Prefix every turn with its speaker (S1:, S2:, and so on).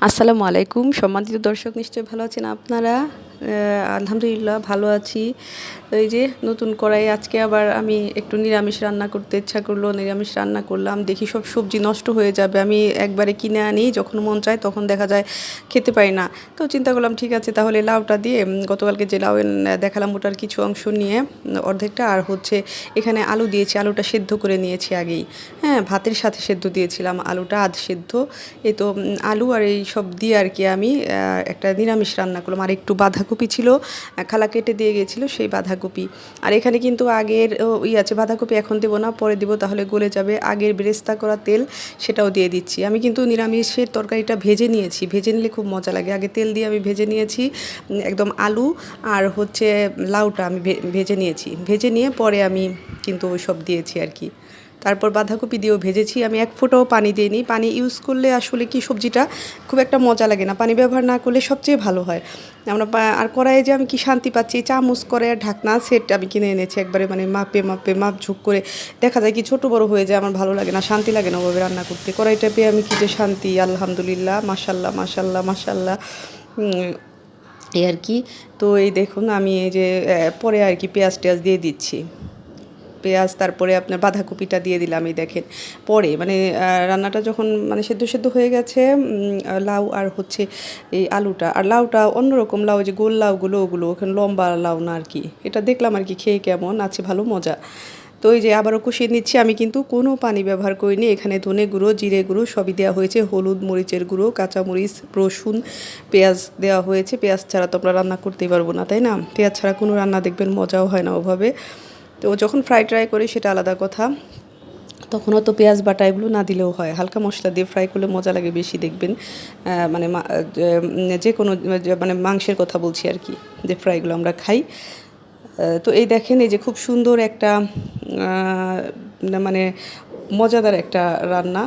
S1: আসসালামু আলাইকুম সম্মানিত দর্শক নিশ্চয়ই ভালো আছেন আপনারা? আলহামদুলিল্লাহ ভালো আছি। এই যে নতুন কড়াই, আজকে আবার আমি একটু নিরামিষ রান্না করতে ইচ্ছা করল, নিরামিষ রান্না করলাম। দেখি সব সবজি নষ্ট হয়ে যাবে। আমি একবারে কিনে আনি, যখন মন চায় তখন দেখা যায় খেতে পারি না। তো চিন্তা করলাম, ঠিক আছে, তাহলে লাউটা দিয়ে গতকালকে যে লাউ দেখালাম ওটার কিছু অংশ নিয়ে অর্ধেকটা। আর হচ্ছে এখানে আলু দিয়েছি, আলুটা সেদ্ধ করে নিয়েছি আগেই। হ্যাঁ ভাতের সাথে সেদ্ধ দিয়েছিলাম, আলুটা আধ সেদ্ধ। এ তো আলু আর এই সব দিয়ে আর কি আমি একটা নিরামিষ রান্না করলাম। আর একটু বাঁধাকপি ছিল খালা কেটে দিয়ে গেছিল সেই বাঁধাকপি। আর এখানে কিন্তু আগের ই আছে, বাঁধাকপি এখন দেবো না, পরে দিব, তাহলে গলে যাবে। আগের বেরেস্তা করা তেল, সেটাও দিয়ে দিচ্ছি। আমি কিন্তু নিরামিষের তরকারিটা ভেজে নিয়েছি। ভেজে নিলে খুব মজা লাগে। আগে তেল দিয়ে আমি ভেজে নিয়েছি একদম আলু আর হচ্ছে লাউটা আমি ভেজে নিয়েছি। ভেজে নিয়ে পরে আমি কিন্তু ওই সব দিয়েছি আর কি। তারপর বাঁধাকপি দিয়েও ভেজেছি। আমি এক ফোঁটাও পানি দিইনি। পানি ইউজ করলে আসলে কি সবজিটা খুব একটা মজা লাগে না। পানি ব্যবহার না করলে সবচেয়ে ভালো হয়। আমরা আর কড়াইয়ে যে আমি কি শান্তি পাচ্ছি, চামচ করে ঢাকনা, সেট আমি কিনে এনেছি একবারে মানে মাপে মাপে মাপ ঝুঁক করে। দেখা যায় কি ছোট বড় হয়ে যায়, আমার ভালো লাগে না, শান্তি লাগে না ওভাবে রান্না করতে। কড়াইটা পেয়ে আমি কি যে শান্তি, আলহামদুলিল্লাহ, মাশাল্লাহ মাশাল্লাহ মাশাল্লাহ। এই আর কি। তো এই দেখুন, আমি এই যে পরে আর কি পেঁয়াজ টেয়াজ দিয়ে দিচ্ছি। পেঁয়াজ, তারপরে আপনার বাঁধাকপিটা দিয়ে দিলাম এই দেখেন। পরে মানে রান্নাটা যখন মানে সেদ্ধ সেদ্ধ হয়ে গেছে লাউ আর হচ্ছে এই আলুটা। আর লাউটা অন্যরকম লাউ যে গোল লাউগুলো, ওগুলো, ওখানে লম্বা লাউ না আর কি। এটা দেখলাম আর কি, খেয়ে কেমন, আছে ভালো মজা। তো এই যে আবারও কষিয়ে নিচ্ছি, আমি কিন্তু কোনো পানি ব্যবহার করিনি। এখানে ধনে গুঁড়ো, জিরে গুঁড়ো সবই দেওয়া হয়েছে। হলুদ মরিচের গুঁড়ো, কাঁচামরিচ, রসুন, পেঁয়াজ দেওয়া হয়েছে। পেঁয়াজ ছাড়া তো আমরা রান্না করতেই পারব না, তাই না? পেঁয়াজ ছাড়া কোনো রান্না দেখবেন মজাও হয় না ওভাবে। তো যখন ফ্রাই ট্রাই করি, সেটা আলাদা কথা। তখন অত পেঁয়াজ বাটা এগুলো না দিলেও হয়। হালকা মশলা দিয়ে ফ্রাই করলে মজা লাগে বেশি, দেখবেন। মানে যে কোনো মানে মাংসের কথা বলছি আর কি, যে ফ্রাইগুলো আমরা খাই। তো এই দেখেন, এই যে খুব সুন্দর একটা মানে মজাদার একটা রান্না।